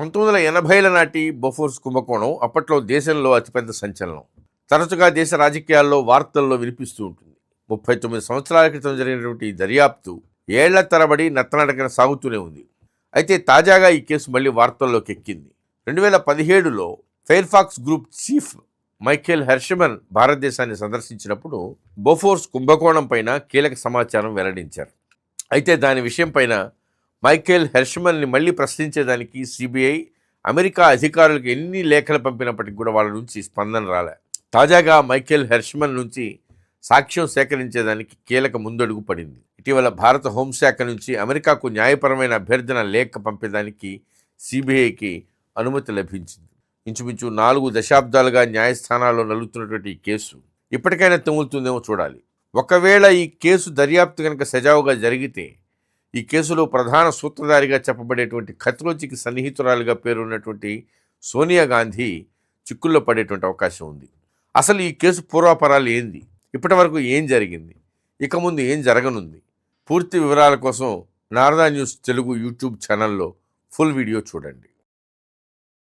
పంతొమ్మిది వందల ఎనభైల నాటి బొఫోర్స్ కుంభకోణం అప్పట్లో దేశంలో అతిపెద్ద సంచలనం. తరచుగా దేశ రాజకీయాల్లో వార్తల్లో వినిపిస్తూ ఉంటుంది. ముప్పై తొమ్మిది సంవత్సరాల క్రితం జరిగినటువంటి ఈ దర్యాప్తు ఏళ్ళ తరబడి నత్తనడకన సాగుతూనే ఉంది. అయితే తాజాగా ఈ కేసు మళ్ళీ వార్తల్లోకి ఎక్కింది. రెండు వేల పదిహేడులో Fairfax group chief Michael Hershman భారతదేశాన్ని సందర్శించినప్పుడు బొఫోర్స్ కుంభకోణం పైన కీలక సమాచారం వెల్లడించారు. అయితే దాని విషయం పైన మైకేల్ హెర్షమన్ని మళ్ళీ ప్రశ్నించేదానికి సిబిఐ అమెరికా అధికారులకు ఎన్ని లేఖలు పంపినప్పటికీ కూడా వాళ్ళ నుంచి స్పందన రాలే. తాజాగా మైకేల్ హెర్ష్మల్ నుంచి సాక్ష్యం సేకరించేదానికి కీలక ముందడుగు పడింది. ఇటీవల భారత హోంశాఖ నుంచి అమెరికాకు న్యాయపరమైన అభ్యర్థన లేఖ పంపేదానికి సిబిఐకి అనుమతి లభించింది. ఇంచుమించు నాలుగు దశాబ్దాలుగా న్యాయస్థానాల్లో నలుగుతున్నటువంటి ఈ కేసు ఇప్పటికైనా తొంగులుతుందేమో చూడాలి. ఒకవేళ ఈ కేసు దర్యాప్తు కనుక సజావుగా జరిగితే ఈ కేసులో ప్రధాన సూత్రధారిగా చెప్పబడేటువంటి ఖత్రోచికి సన్నిహితురాలుగా పేరున్నటువంటి సోనియా గాంధీ చిక్కుల్లో పడేటువంటి అవకాశం ఉంది. అసలు ఈ కేసు పూర్వాపరాలు ఏంది? ఇప్పటి వరకు ఏం జరిగింది? ఇక ముందు ఏం జరగనుంది? పూర్తి వివరాల కోసం నారదా న్యూస్ తెలుగు యూట్యూబ్ ఛానల్లో ఫుల్ వీడియో చూడండి.